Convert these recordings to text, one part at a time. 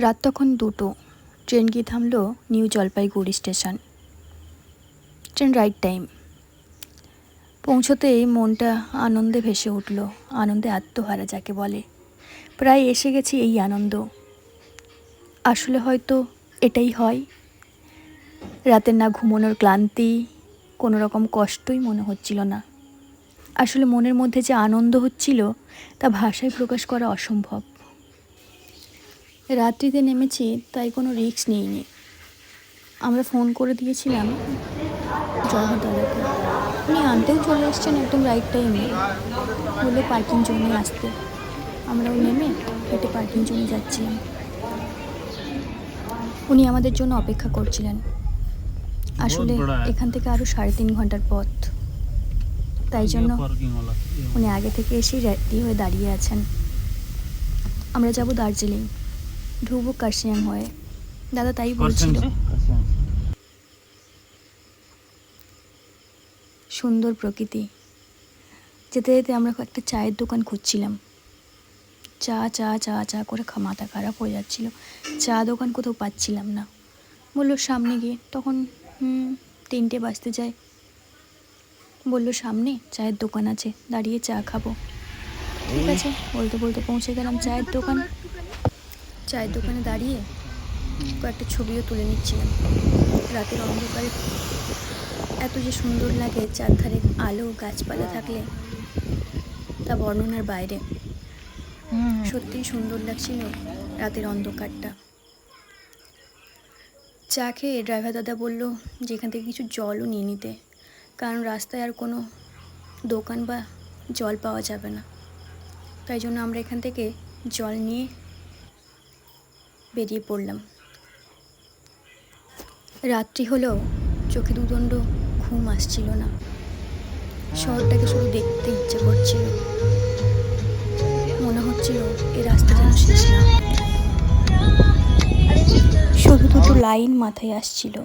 রাত তখন দুটো। ট্রেন গিয়ে থামলো New Jalpaiguri station. Train right time. পৌঁছতেই মনটা আনন্দে ভেসে উঠল, আনন্দে আত্মহারা যাকে বলে। প্রায় এসে গেছি এই আনন্দ। আসলে হয়তো এটাই হয়। রাতের না ঘুমানোর ক্লান্তি, কোনো রকম কষ্টই মনে হচ্ছিল না। আসলে মনের মধ্যে যে আনন্দ হচ্ছিল, তা ভাষায় প্রকাশ করা অসম্ভব। রাত্রিতে নেমেছি তাই কোনো রিস্ক নিইনি। আমরা ফোন করে দিয়েছিলাম জগদালাকে উনি আনতেও চলে এসছেন একদম রাইট টাইমে বলে পার্কিং জোনে আসতে। আমরাও নেমে হেঁটে পার্কিং জোনে যাচ্ছিলাম উনি আমাদের জন্য অপেক্ষা করছিলেন। আসলে এখান থেকে আরও সাড়ে তিন ঘণ্টার পথ। তাই জন্য উনি আগে থেকে এসেই রেডি হয়ে দাঁড়িয়ে আছেন। আমরা যাব দার্জিলিং। ঢুকবো কার্শিয়াং হয়ে। দাদা তাই বলছিল। সুন্দর প্রকৃতি। যেতে যেতে আমরা একটা চায়ের দোকান খুঁজছিলাম। চা চা চা চা করে মাথা খারাপ হয়ে যাচ্ছিল। চা দোকান কোথাও পাচ্ছিলাম না। বলল সামনে গিয়ে। তখন হুম তিনটে বাজতে যায়। বলল সামনে চায়ের দোকান আছে। দাঁড়িয়ে চা খাব। ঠিক আছে। বলতে বলতে পৌঁছে গেলাম চায়ের দোকান। চায়ের দোকানে দাঁড়িয়ে কয়েকটা ছবিও তুলে নিচ্ছিলাম। রাতের অন্ধকারে। এত যে সুন্দর লাগে চারধারে আলো গাছপালা থাকলে তা বর্ণনার বাইরে। সত্যিই সুন্দর লাগছিল রাতের অন্ধকারটা। চা খেয়ে ড্রাইভার দাদা বলল যে এখান থেকে কিছু জলও নিয়ে নিতে। কারণ রাস্তায় আর কোনো দোকান বা জল পাওয়া যাবে না। তাই জন্য আমরা এখান থেকে জল নিয়ে বেরিয়ে পড়লাম। রাত্রি হলেও চোখে দুদণ্ড ঘুম আসছিল না। শহরটাকে শুধু দেখতে ইচ্ছে করছিল। মনে হচ্ছিল এই রাস্তা যেন শেষ না। শুধু দুটো লাইন মাথায় আসছিল।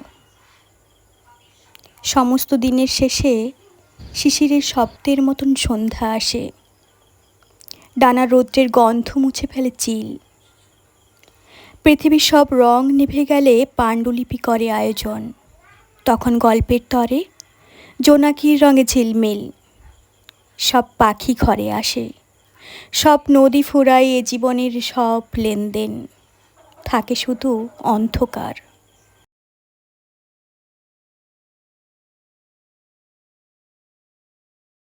সমস্ত দিনের শেষে শিশিরের শব্দের মতন সন্ধ্যা আসে। ডানা রৌদ্রের গন্ধ মুছে ফেলে চিল। পৃথিবীর সব রং নিভে গেলে পাণ্ডুলিপি করে আয়োজন। তখন গল্পের তরে জোনাকির রঙে ঝিলমিল। সব পাখি ঘরে আসে। সব নদী ফুরায় এ জীবনের সব লেনদেন। থাকে শুধু অন্ধকার।